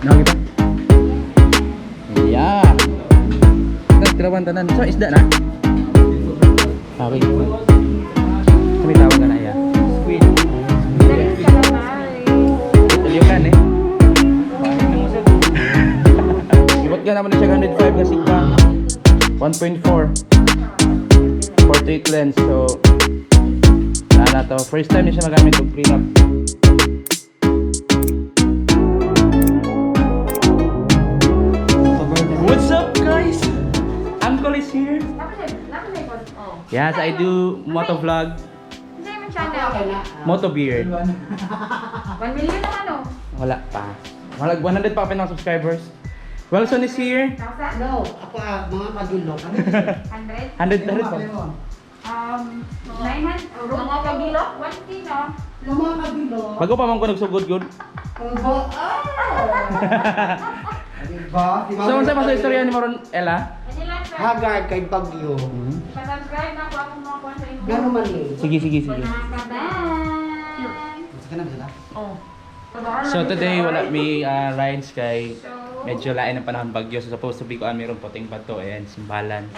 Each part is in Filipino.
Nawag ito? Yeah. Tapos tirawan tanan. So, isda na? Okay. Kami tawag na na iya. Squid. Aliukan eh. Ibot ka naman na siya 105 nga sigma. 1.4. 48 lens. So, na na to. First time niya siya magamit ng prenup. Is here. Yes, I do moto vlog, moto beard. 1 million naman oh. Wala pa. Wala 100 pa pa ng subscribers. Wilson is here. 1,000? No, ako ah, mga kadulok. 100? 100 100 pa. Um, 900? Oh, mga kabilo? 1K no? Mga kadulok. Bago pa man ko nagsugod good. Ano? Ah! Diba? Diba? So, unsa man sa istorya ni Maron Ella? Ano Haggard kay Bagyo. Pa-subscribe na ako akong mga kwan sa inyo. Gano'n man eh. Sige, sige, sige. Saka na ba sila? Oh. So today wala mi uh, rides kay medyo lain ang panahon bagyo. So supposed to be ko ah, mayroong puting bato and simbalan.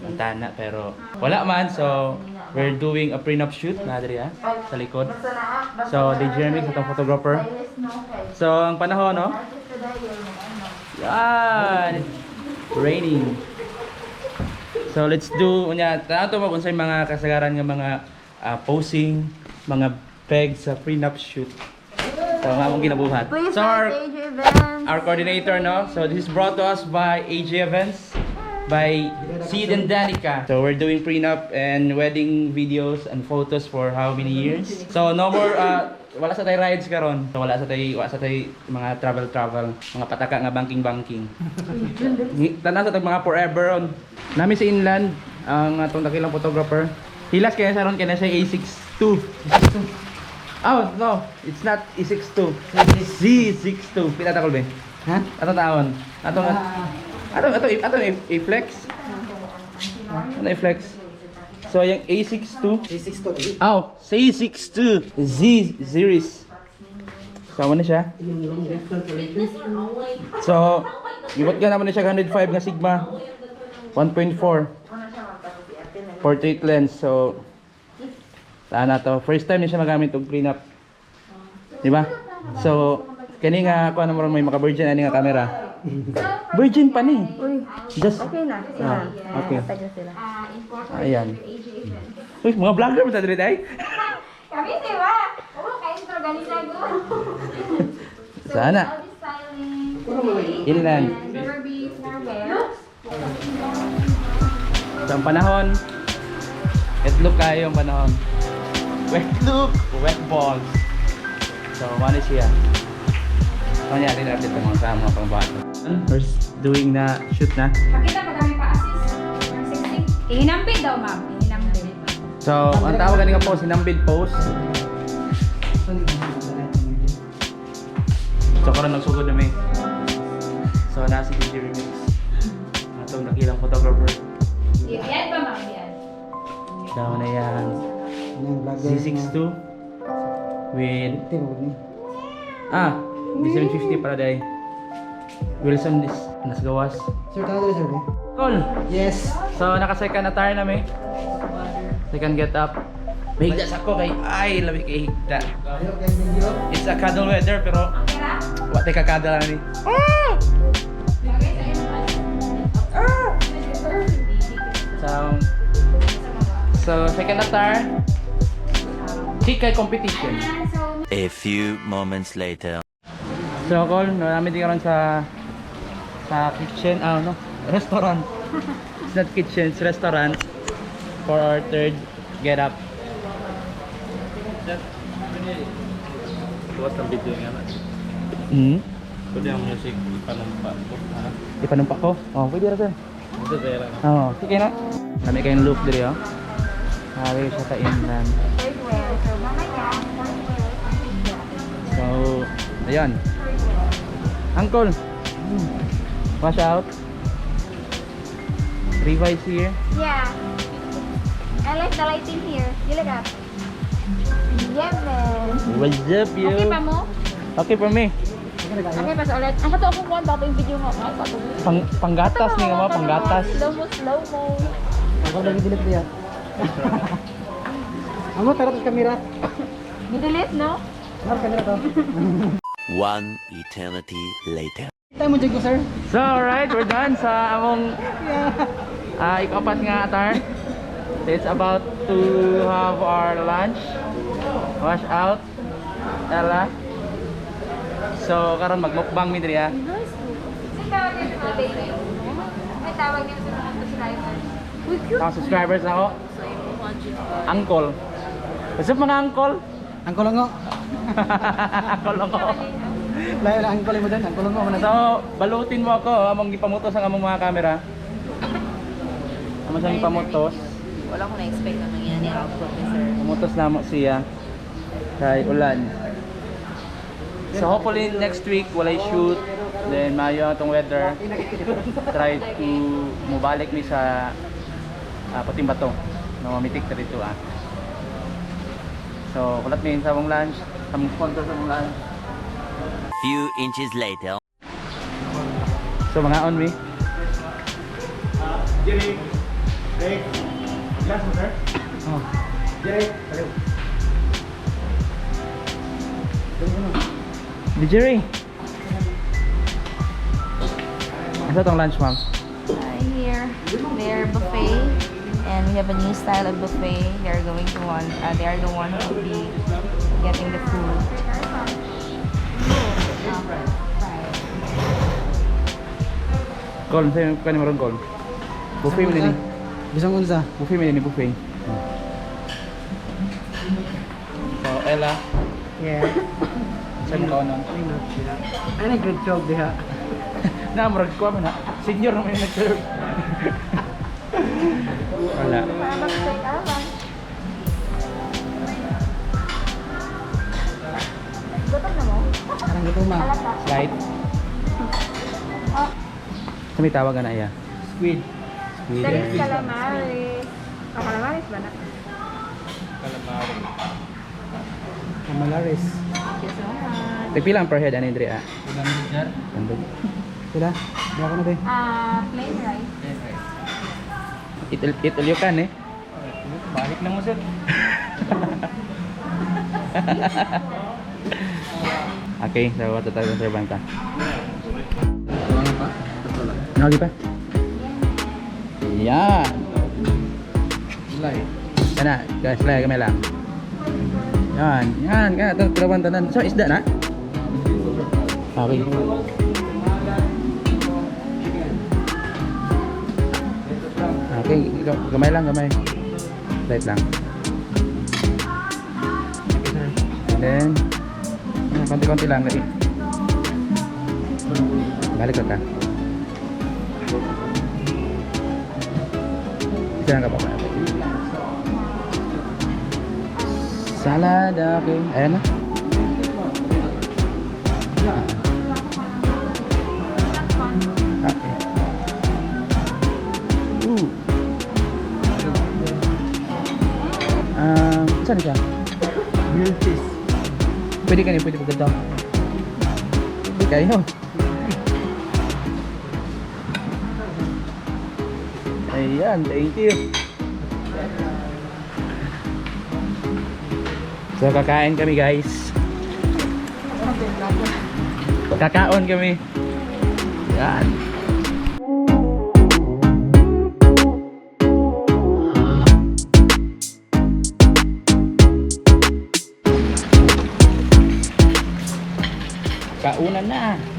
Ang tana pero wala man so we're doing a prenup shoot na diri ah, sa likod. So di Jeremy sa photographer. So ang panahon no. Yan. Raining. So let's do unya tato mo unsay mga kasagaran nga mga ah, posing, mga pegs sa prenup shoot. So nga akong ginabuhat. Please so our, Evans. our coordinator no. So this is brought to us by AJ Events by Sid and Danica. So we're doing prenup and wedding videos and photos for how many years? So no more uh, wala sa tay rides karon. So wala sa tay wala sa tay mga travel travel, mga pataka nga banking banking. Tanan sa tag mga forever on. Nami sa inland ang atong dakilang photographer. Hilas kaya sa ron kaya siya A62. Oh, no. It's not E62. Z62. Pila takol be? Ha? Ato taon. Ato nga. Ato ato ato i-flex. Ano i-flex? So yung A62. A6 to Oh, C62. Z series. So ano siya? So, ibot ka naman na siya 105 nga sigma. 1.4. 48 lens. So, saan na to? First time niya siya magamit og prenup. Di ba? So, kani nga ako ano mo may maka-virgin ani nga camera. Virgin pa ni. Uy, Just okay na. Sila. Ah, okay. Taga sila. Ayan. Uy, mga vlogger mo ta diri day. Kami di ba? Oo, kain sa organisago. Sana. Inland. Ang panahon. Wet look kayo ang panahon. Wet look. Wet balls. So, ano siya? Na natin itong mga sa mga pangbato. First, doing na shoot na. Pakita pa kami pa-assist. Ang sexy. Ihinampid daw, ma'am. Ihinampid. So, ang tawag ganing nga post, sinambid post. So, karon nagsugod na may. So, nasi DJ Remix. Atong nakilang photographer. Yan ba, ma'am? Yan. Daw na yan. Yung vlogger. Z62 with. Ah, B750 para day. Wilson is nasgawas. Sir, na sir. eh? Call. Yes. So naka-second na may. Second get up. Mahigda sa ko kay ay labi kay higda. Hello. It's a cuddle weather pero Okay na? wa tay ka cuddle ni. Ah! Ah! So So second attire. Chika competition. A few moments later. So, Col, namin din karon sa sa kitchen, ah, no? Restaurant. It's not kitchen, it's restaurant for our third get up. Bukas ng video nga na. Hmm? Pwede ang music ipanumpa ko. Ano? Ipanumpa ko. Oh, pwede ra sir. Ito pera. Oo, sige na. Kami kayong loop diri, oh. Hari siya ka inland. So, ayun. Uncle. Wash out. Revise here. Yeah. I like the lighting here. You look up. Yeah, man. What's up, you? Okay pa mo? Okay for me. Okay, pas ulit. Ang kato ako kuhan, bago yung video kato. Pang, panggatas ni nga mga panggatas. Slow mo, slow mo. Ako lagi delete niya. Amo tara sa kamera. Nidelete, no? Mar kamera to. One eternity later. Kita mo jud ko sir. So alright, we're done sa among ah ikapat nga atar. It's about to have our lunch. Wash out. Ella. So karon magmukbang mi diri ah. May tawag niya sa baby. May tawag niya sa mga subscribers. Mga subscribers ako. Uncle. What's up mga uncle? Ang kulong ngo. uncle ako. Layo na ang kulong mo din. Ang kulong mo. So, balutin mo ako among gipamutos ang among mga camera. Amo siyang gipamutos. Wala ko na-expect na mangyari ang professor. Pamutos na mo siya kay ulan. So hopefully next week walay shoot. Then mayo atong weather. Try to mubalik mi sa uh, Putimbato. No mamitik ta dito ah. So kulat mi sa among lunch, sa among sponsor sa among lunch. Few inches later. So mga on mi. Oh. Jere, kaliw. Di Jerry. Asa tong lunch ma'am? Uh, here, their buffet, and we have a new style of buffet. They are going to want, uh, they are the one who will be getting the food. Call, sa'yo ka ni maron call. Buffet mo ni. Bisang unsa? Buffet mo ni buffet. So Ella, Yeah. sa'yo mo kaunon. Ay na good job diha. Na, murag ko ha. Senior naman yung nag-serve. Wala. Gutom na mo? Karang gutuma. Slide. Sa may tawagan na iya. Squid. Squid. Dari calamares. Oh, calamares ba na? Calamari. Kamalaris. Thank you so much. Tagpila ang per head ano yung diri ah. Tandog. Sila. Di ako na din. Ah, plain rice. Itil itil kan eh. Balik na mo sir. Okay, so what tayo sa banta. Wala pa. Nagi pa. Yan. Kana, guys, lay kami lang. Yan, yan, kana to tulawan tanan. So isda na? Okay. Okay, gamay lang, gamay. Light lang. And then, ah, konti-konti lang lagi. Balik ka ka. Lang ka pa. Salad, okay. Ayan na. Okay. Ooh. Um, saan siya? Grilled fish. Pwede ka niya, pwede pagod daw. Pwede kayo. Ayan, thank you. So, kakain kami guys. Kakaon kami. Yan. Kaunan na.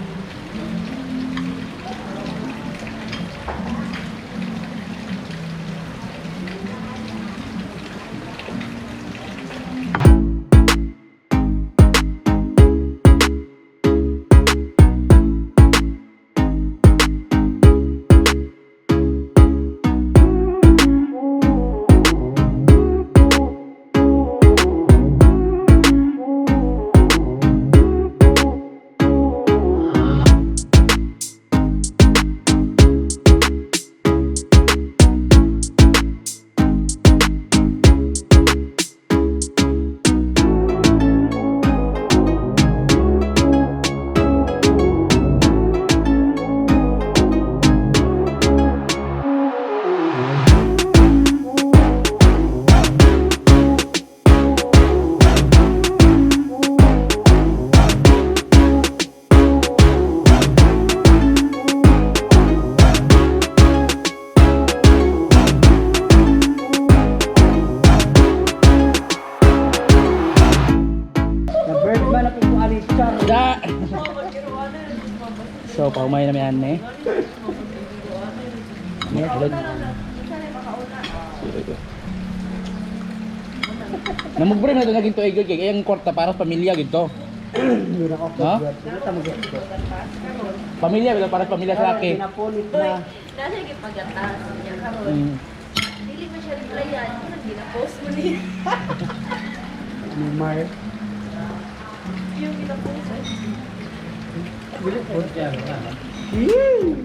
So, paumay na yan eh. Ano, tulad. Namugbre na ito naging tuig kay kayang kwarta para sa pamilya gito. Ha? Pamilya wala para sa pamilya sa laki. Dahil yung pagatas niya karon. Mm. Dili mo siya replyan. Gina-post mo ni. Ni Mar. Yung gina-post. 음.